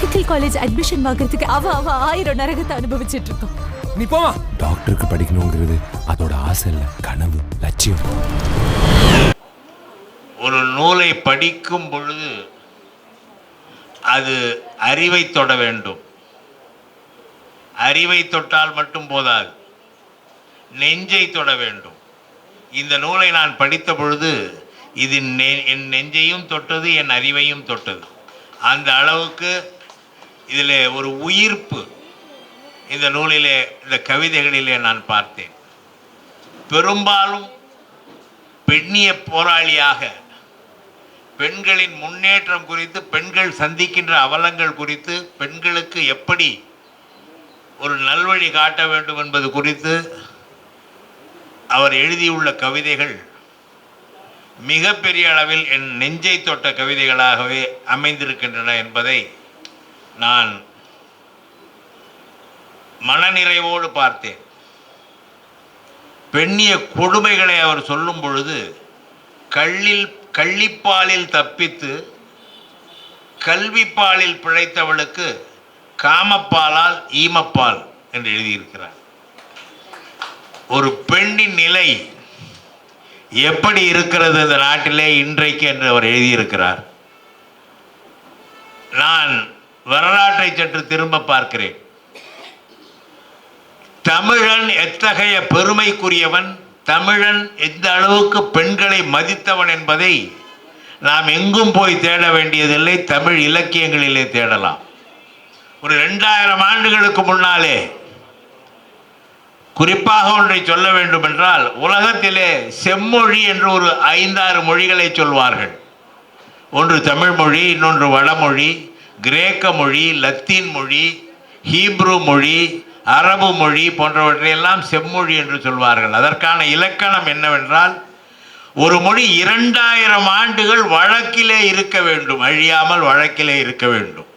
Medical college admission வாங்குறதுக்கு அவ அவ ஆயிரம் நரகத்தை அனுபவிச்சிட்டு இருக்கோம் நீ போமா. டாக்டருக்கு படிக்கணுங்கிறது அதோட ஆசை இல்லை கனவு லட்சியம். ஒரு நூலை படிக்கும் பொழுது அது அறிவை தொட வேண்டும். அறிவை தொட்டால் மட்டும் போதாது. நெஞ்சை தொட வேண்டும். இந்த நூலை நான் படித்த பொழுது இது நெ- என் நெஞ்சையும் தொட்டது என் அறிவையும் தொட்டது. அந்த அளவுக்கு இதில் ஒரு உயிர்ப்பு. இந்த நூலிலே இந்த கவிதைகளிலே நான் பார்த்தேன். பெரும்பாலும் பெண்ணிய போராளியாக பெண்களின் முன்னேற்றம் குறித்து பெண்கள் சந்திக்கின்ற அவலங்கள் குறித்து பெண்களுக்கு எப்படி ஒரு நல்வழி காட்ட வேண்டும் என்பது குறித்து அவர் எழுதியுள்ள கவிதைகள் மிகப்பெரிய அளவில் என் நெஞ்சை தொட்ட கவிதைகளாகவே அமைந்திருக்கின்றன என்பதை நான் மனநிறைவோடு பார்த்தேன். பெண்ணிய கொடுமைகளை அவர் சொல்லும் பொழுது கள்ளில் கள்ளிப்பாலில் தப்பித்து கல்விப்பாலில் பிழைத்தவளுக்கு காமப்பாலால் ஈமப்பால் என்று எழுதியிருக்கிறார். ஒரு பெண்ணின் நிலை எப்படி இருக்கிறது இந்த நாட்டிலே இன்றைக்கு என்று அவர் எழுதியிருக்கிறார். நான் வரலாற்றை சற்று திரும்ப பார்க்கிறேன். தமிழன் எத்தகைய பெருமைக்குரியவன்? தமிழன் எந்த அளவுக்கு பெண்களை மதித்தவன் என்பதை நாம் எங்கும் போய் தேட வேண்டியதில்லை தமிழ் இலக்கியங்களிலே தேடலாம். ஒரு ரெண்டாயிரம் ஆண்டுகளுக்கு முன்னாலே குறிப்பாக ஒன்றை சொல்ல வேண்டும் என்றால் உலகத்திலே செம்மொழி என்று ஒரு ஐந்தாறு மொழிகளை சொல்வார்கள். ஒன்று தமிழ் மொழி இன்னொன்று வடமொழி கிரேக்க மொழி லத்தீன் மொழி ஹீப்ரு மொழி அரபு மொழி போன்றவற்றையெல்லாம் செம்மொழி என்று சொல்வார்கள். அதற்கான இலக்கணம் என்னவென்றால் ஒரு மொழி இரண்டாயிரம் ஆண்டுகள் வழக்கிலே இருக்க வேண்டும் அழியாமல் வழக்கிலே இருக்க வேண்டும்.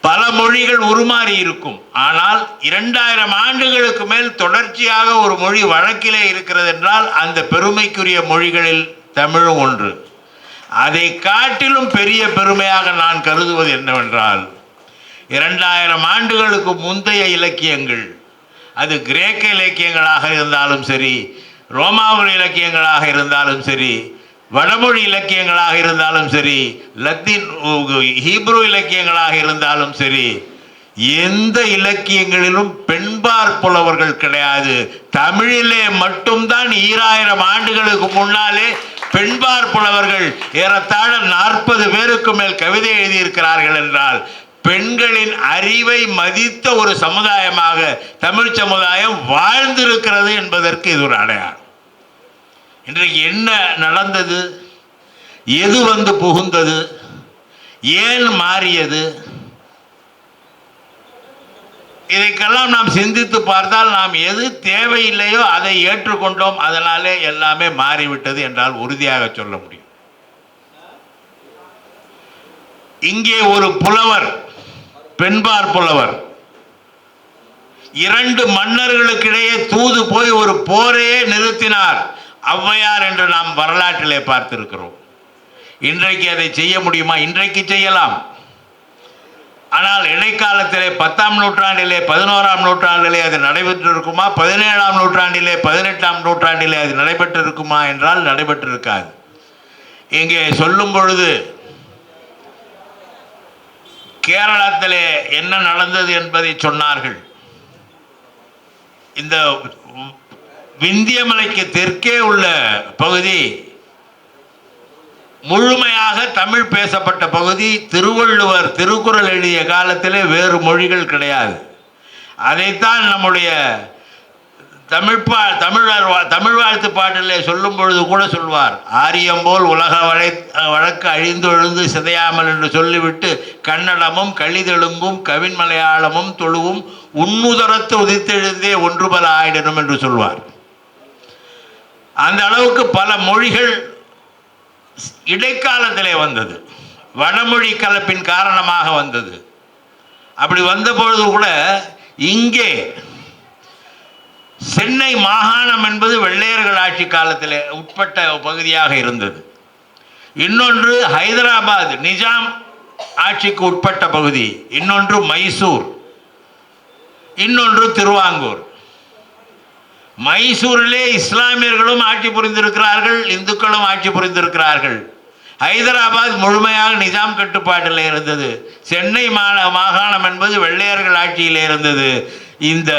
பல மொழிகள் உருமாறி இருக்கும். ஆனால் இரண்டாயிரம் ஆண்டுகளுக்கு மேல் தொடர்ச்சியாக ஒரு மொழி வழக்கிலே இருக்கிறது என்றால் அந்த பெருமைக்குரிய மொழிகளில் தமிழும் ஒன்று. அதை காட்டிலும் பெரிய பெருமையாக நான் கருதுவது என்னவென்றால் இரண்டாயிரம் ஆண்டுகளுக்கு முந்தைய இலக்கியங்கள் அது கிரேக்க இலக்கியங்களாக இருந்தாலும் சரி ரோமாபுரி இலக்கியங்களாக இருந்தாலும் சரி வடமொழி இலக்கியங்களாக இருந்தாலும் சரி லத்தீன் ஹீப்ரு இலக்கியங்களாக இருந்தாலும் சரி எந்த இலக்கியங்களிலும் பெண்பார் புலவர்கள் கிடையாது. தமிழிலே மட்டும்தான் ஈராயிரம் ஆண்டுகளுக்கு முன்னாலே பெண்பார் புலவர்கள் ஏறத்தாழ நாற்பது பேருக்கு மேல் கவிதை எழுதியிருக்கிறார்கள் என்றால் பெண்களின் அறிவை மதித்த ஒரு சமுதாயமாக தமிழ் சமுதாயம் வாழ்ந்திருக்கிறது என்பதற்கு இது ஒரு அடையாளம். இன்றைக்கு என்ன நடந்தது? எது வந்து புகுந்தது? ஏன் மாறியது? இதைக்கெல்லாம் நாம் சிந்தித்து பார்த்தால் நாம் எது தேவையில்லையோ அதை ஏற்றுக்கொண்டோம். அதனாலே எல்லாமே மாறிவிட்டது என்றால் உறுதியாக சொல்ல முடியும். இங்கே ஒரு புலவர் பெண்பார் புலவர் இரண்டு மன்னர்களுக்கிடையே தூது போய் ஒரு போரையே நிறுத்தினார். ஔவையார் என்று நாம் வரலாற்றிலே பார்த்திருக்கிறோம். இன்றைக்கு அதை செய்ய முடியுமா? இன்றைக்கு செய்யலாம். ஆனால் இடைக்காலத்திலே பத்தாம் நூற்றாண்டிலே பதினோராம் நூற்றாண்டிலே அது நடைபெற்றிருக்குமா? பதினேழாம் நூற்றாண்டிலே பதினெட்டாம் நூற்றாண்டிலே அது நடைபெற்றிருக்குமா என்றால் நடைபெற்றிருக்காது. இங்கே சொல்லும் பொழுது கேரளத்திலே என்ன நடந்தது என்பதை சொன்னார்கள். இந்த விந்தியமலைக்கு தெற்கே உள்ள பகுதி முழுமையாக தமிழ் பேசப்பட்ட பகுதி திருவள்ளுவர் திருக்குறள் எழுதிய காலத்திலே வேறு மொழிகள் கிடையாது. அதைத்தான் நம்முடைய தமிழ் பா தமிழர் தமிழ் வாழ்த்து பாட்டிலே சொல்லும் பொழுது கூட சொல்வார். ஆரியம் போல் உலக வழை வழக்கு அழிந்து எழுந்து சிதையாமல் என்று சொல்லிவிட்டு கன்னடமும் கழிதெலுங்கும் கவின் மலையாளமும் தொழுவும் உன்னுதரத்து உதித்தெழுந்தே ஒன்றுபல ஆயிடணும் என்று சொல்வார். அந்த அளவுக்கு பல மொழிகள் இடைக்காலத்திலே வந்தது. வடமொழி கலப்பின் காரணமாக வந்தது. அப்படி வந்தபொழுது கூட இங்கே சென்னை மாகாணம் என்பது வெள்ளையர்கள் ஆட்சி காலத்தில் உட்பட்ட பகுதியாக இருந்தது. இன்னொன்று ஹைதராபாத் நிஜாம் ஆட்சிக்கு உட்பட்ட பகுதி. இன்னொன்று மைசூர். இன்னொன்று திருவாங்கூர். மைசூரிலே இஸ்லாமியர்களும் ஆட்சி புரிந்திருக்கிறார்கள் இந்துக்களும் ஆட்சி புரிந்திருக்கிறார்கள். ஹைதராபாத் முழுமையாக நிஜாம் கட்டுப்பாட்டில் இருந்தது. சென்னை மாகாணம் என்பது வெள்ளையர்கள் ஆட்சியில் இருந்தது. இந்த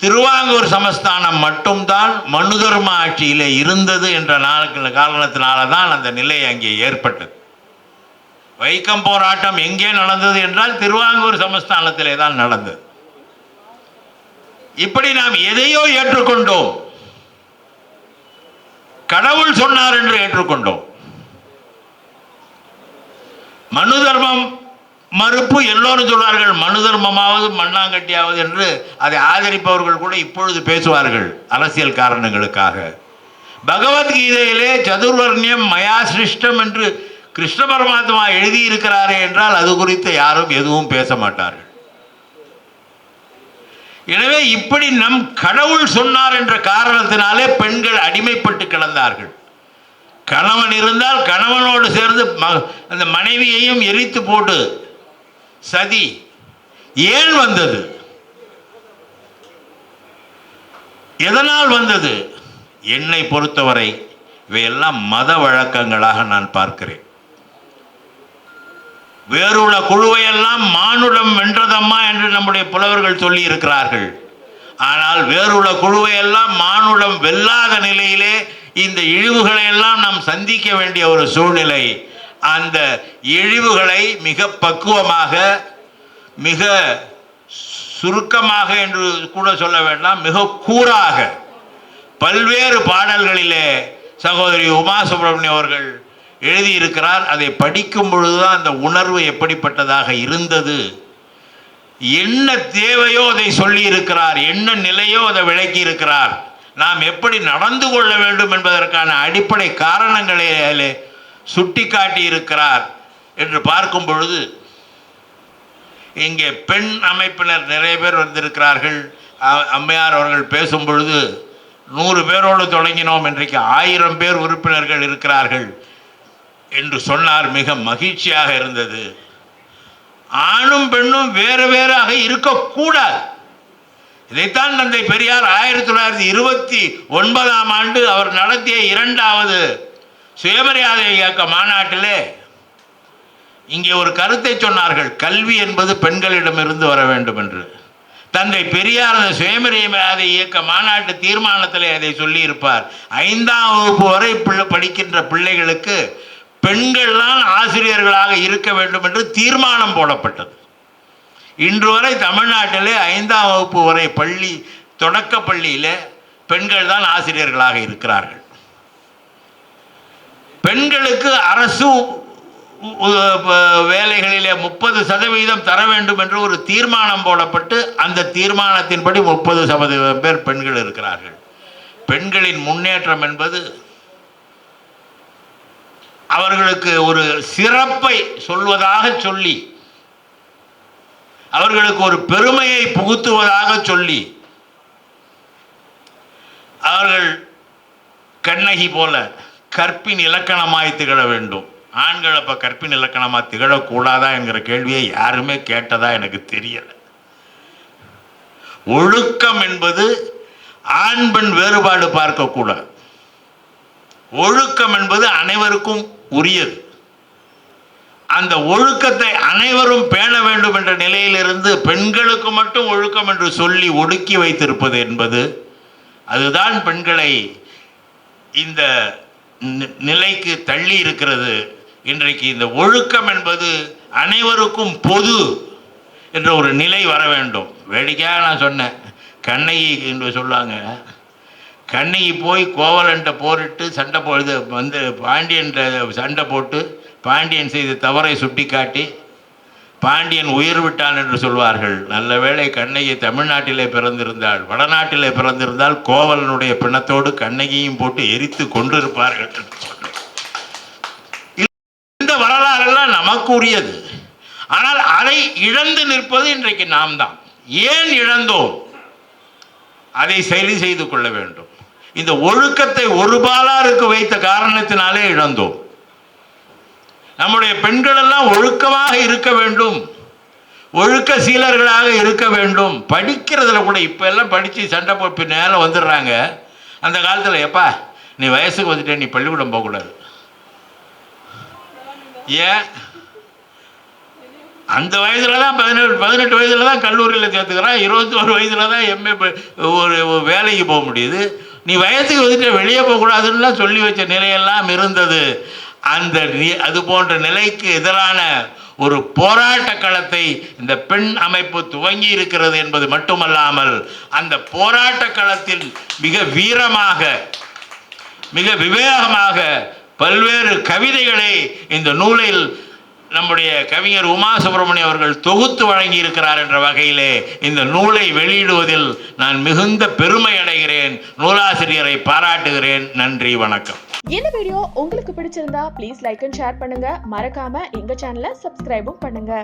திருவாங்கூர் சமஸ்தானம் மட்டும்தான் மனுதர்ம ஆட்சியில் இருந்தது என்ற நாளுக்கு காரணத்தினால தான் அந்த நிலை அங்கே ஏற்பட்டது. வைக்கம் போராட்டம் எங்கே நடந்தது என்றால் திருவாங்கூர் சமஸ்தானத்திலே தான் நடந்தது. இப்படி நாம் எதையோ ஏற்றுக்கொண்டோம். கடவுள் சொன்னார் என்று ஏற்றுக்கொண்டோம். மனு தர்மம் மறுப்பு எல்லோரும் சொல்வார்கள். மனு தர்மமாவது மண்ணாங்கட்டியாவது என்று அதை ஆதரிப்பவர்கள் கூட இப்பொழுது பேசுவார்கள் அரசியல் காரணங்களுக்காக. பகவத்கீதையிலே சதுர்வர்ணியம் மயா சிருஷ்டம் என்று கிருஷ்ண பரமாத்மா எழுதியிருக்கிறாரே என்றால் அது குறித்து யாரும் எதுவும் பேச மாட்டார்கள். எனவே இப்படி நம் கடவுள் சொன்னார் என்ற காரணத்தினாலே பெண்கள் அடிமைப்பட்டு கிடந்தார்கள். கணவன் இருந்தால் கணவனோடு சேர்ந்து ம- அந்த மனைவியையும் எரித்து போட்டு சதி. ஏன் வந்தது? எதனால் வந்தது? என்னை பொறுத்தவரை இவையெல்லாம் மத வழக்கங்களாக நான் பார்க்கிறேன். வேறுள்ள குழுவையெல்லாம் மானுடம் வென்றதம்மா என்று நம்முடைய புலவர்கள் சொல்லி இருக்கிறார்கள் ஆனால் வேறுள்ள குழுவையெல்லாம் மானுடம் வெல்லாத நிலையிலே இந்த இழிவுகளை எல்லாம் நாம் சந்திக்க வேண்டிய ஒரு சூழ்நிலை. அந்த இழிவுகளை மிக பக்குவமாக மிக சுருக்கமாக என்று கூட சொல்ல வேண்டாம் மிக கூறாக பல்வேறு பாடல்களிலே சகோதரி உமா சுப்பிரமணியம் அவர்கள் எழுதியிருக்கிறார் அதை படிக்கும் பொழுதுதான் அந்த உணர்வு எப்படிப்பட்டதாக இருந்தது? என்ன தேவையோ அதை சொல்லி இருக்கிறார் என்ன நிலையோ அதை விளக்கி இருக்கிறார் நாம் எப்படி நடந்து கொள்ள வேண்டும் என்பதற்கான அடிப்படை காரணங்களை சுட்டி காட்டி இருக்கிறார் என்று பார்க்கும் பொழுது இங்கே பெண் அமைப்பினர் நிறைய பேர் வந்திருக்கிறார்கள். அம்மையார் அவர்கள் பேசும் பொழுது நூறு பேரோடு தொடங்கினோம் இன்றைக்கு ஆயிரம் பேர் உறுப்பினர்கள் இருக்கிறார்கள். என்று சொன்னார். மிக மகிழ்ச்சியாக இருந்தது. ஆணும் பெண்ணும் வேறு வேறாக இருக்கக்கூடாது. இதைத்தான் தந்தை பெரியார் ஆயிரத்தி தொள்ளாயிரத்தி இருபத்தி ஒன்பதாம் ஆண்டு அவர் நடத்திய இரண்டாவது சுயமரியாதை இயக்க மாநாட்டிலே இங்கே ஒரு கருத்தை சொன்னார்கள். கல்வி என்பது பெண்களிடமிருந்து வர வேண்டும் என்று. தந்தை பெரியார் அந்த சுயமரியாதை இயக்க மாநாட்டு தீர்மானத்திலே அதை சொல்லியிருப்பார். ஐந்தாம் வகுப்பு வரை பிள்ளை படிக்கின்ற பிள்ளைகளுக்கு பெண்கள்தான் ஆசிரியர்களாக இருக்க வேண்டும் என்று தீர்மானம் போடப்பட்டது. இன்று வரை தமிழ்நாட்டிலே ஐந்தாம் வகுப்பு வரை பள்ளி தொடக்க பள்ளியிலே பெண்கள் தான் ஆசிரியர்களாக இருக்கிறார்கள். பெண்களுக்கு அரசு வேலைகளிலே முப்பது சதவீதம் தர வேண்டும் என்று ஒரு தீர்மானம் போடப்பட்டு அந்த தீர்மானத்தின்படி முப்பது சதவீதம் பேர் பெண்கள் இருக்கிறார்கள். பெண்களின் முன்னேற்றம் என்பது அவர்களுக்கு ஒரு சிறப்பை சொல்வதாக சொல்லி அவர்களுக்கு ஒரு பெருமையை புகுத்துவதாக சொல்லி அவர்கள் கண்ணகி போல கற்பின் இலக்கணமாய் திகழ வேண்டும். ஆண்கள் அப்போ கற்பின் இலக்கணமாக திகழக்கூடாதா என்கிற கேள்வியை யாருமே கேட்டதா எனக்கு தெரியல. ஒழுக்கம் என்பது ஆண் பெண் வேறுபாடு பார்க்கக்கூடாது. ஒழுக்கம் என்பது அனைவருக்கும் உரியது. அந்த ஒழுக்கத்தை அனைவரும் பேண வேண்டும் என்ற நிலையிலிருந்து பெண்களுக்கு மட்டும் ஒழுக்கம் என்று சொல்லி ஒடுக்கி வைத்திருப்பது என்பது அதுதான் பெண்களை இந்த நி- நிலைக்கு தள்ளி இருக்கிறது. இன்றைக்கு இந்த ஒழுக்கம் என்பது அனைவருக்கும் பொது என்ற ஒரு நிலை வர வேண்டும். வேடிக்கையாக நான் சொன்னேன். கண்ணகி என்று சொல்லுவாங்க. கண்ணகி போய் கோவலன்ட்ட போரிட்டு சண்டை பொழுது வந்து பாண்டியன் சண்டை போட்டு பாண்டியன் செய்த தவறை சுட்டிக்காட்டி பாண்டியன் உயிர் விட்டான் என்று சொல்வார்கள். நல்ல வேளை கண்ணகி தமிழ்நாட்டிலே பிறந்திருந்தாள் வடநாட்டிலே பிறந்திருந்தால் கோவலனுடைய பிணத்தோடு கண்ணகியும் போட்டு எரித்து கொண்டிருப்பார்கள் இந்த வரலாறெல்லாம் நமக்கு உரியது ஆனால் அதை இழந்து நிற்பது இன்றைக்கு நாம் தான். ஏன் இழந்தோம்? அதை சரி செய்து கொள்ள வேண்டும். இந்த ஒழுக்கத்தை ஒரு பாலாருக்கு வைத்த காரணத்தினாலே இழந்தோம். நம்முடைய பெண்கள் எல்லாம் ஒழுக்கமாக இருக்க வேண்டும். ஒழுக்க சீலர்களாக இருக்க வேண்டும். படிக்கிறதுல கூட இப்போ எல்லாம் படித்து சண்டை போட்டு மேலே வந்துடுறாங்க. அந்த காலத்தில் எப்பா நீ வயசுக்கு வந்துட்டே நீ பள்ளிக்கூடம் போகக்கூடாது. ஏன்? அந்த வயதில் தான் பதினெட்டு பதினெட்டு வயதில் தான் கல்லூரியில் சேர்த்துக்கிறான். இருபத்தோரு வயதில் தான் எம்ஏ ஒரு வேலைக்கு போக முடியுது. நீ வயசுக்கு வந்துட்டு வெளியே போகக்கூடாதுன்னுலாம் சொல்லி வச்ச நிலையெல்லாம் இருந்தது. அந்த அது போன்ற நிலைக்கு எதிரான ஒரு போராட்ட களத்தை இந்த பெண் அமைப்பு துவங்கி இருக்கிறது என்பது மட்டுமல்லாமல் அந்த போராட்ட களத்தில் மிக வீரமாக மிக விவேகமாக பல்வேறு கவிதைகளை இந்த நூலில் நம்முடைய கவிஞர் உமா சுப்பிரமணியம் அவர்கள் தொகுத்து வழங்கி இருக்கிறார் என்ற வகையிலே இந்த நூலை வெளியிடுவதில் நான் மிகுந்த பெருமை அடைகிறேன். நூலாசிரியரை பாராட்டுகிறேன். நன்றி வணக்கம். இந்த வீடியோ உங்களுக்கு பிடிச்சிருந்தா ப்ளீஸ் லைக் அண்ட் ஷேர் பண்ணுங்க. மறக்காம எங்க சேனலை சப்ஸ்கிரைபும் பண்ணுங்க.